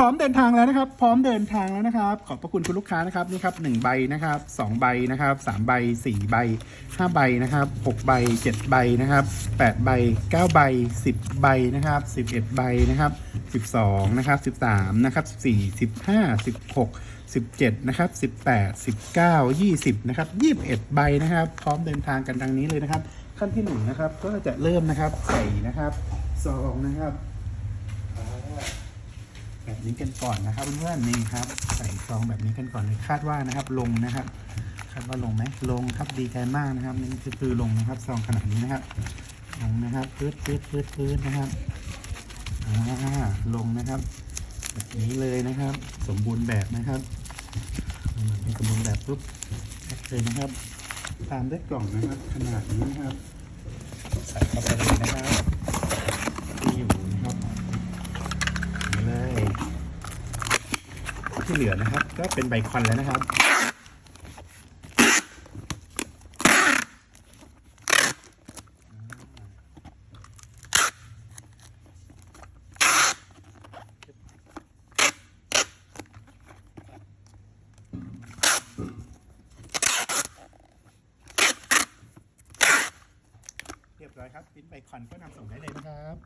ร้อมเดินทางแล้วนะครับ พร้อมเดินทางแล้วนะครับ ขอบพระคุณคุณลูกค้านะครับนี่ครับหนึ่งใบนะครับสองใบนะครับสามใบสี่ใบห้าใบนะครับหกใบเจ็ดใบนะครับแปดใบเก้าใบสิบใบนะครับสิบเอ็ดใบนะครับสิบสองนะครับสิบสามนะครับสิบสี่สิบห้าสิบหกสิบเจ็ดนะครับสิบแปดสิบเก้ายี่สิบนะครับยี่สิบเอ็ดใบนะครับ พร้อมเดินทางกันดังนี้เลยนะครับ ขั้นที่หนึ่งนะครับก็จะเริ่มนะครับใส่นะครับซองนะครับ แบบนี้กันก่อนนะครับเพื่อนๆนี่ครับ ใส่ซองแบบนี้กันก่อนเลยคาดว่านะครับ ลงนะครับ คาดว่าลงไหมลงครับดีใจมากนะครับนี่คือคือลงนะครับซองขนาดนี้นะครับลงนะครับปื๊ดปื๊ดปื๊ดปื๊ดนะครับอ่าลงนะครับแบบนี้เลยนะครับ สมบูรณ์แบบนะครับอืมนี่สมบูรณ์แบบปุ๊บเลยนะครับ ตามด้วยกล่องนะครับ ขนาดนี้นะครับ ใส่เข้าไป ที่เหลือนะครับ ก็เป็นใบคอนแล้วนะครับ เรียบร้อยครับปิ้นใบคอนก็นำส่งได้เลยนะครับ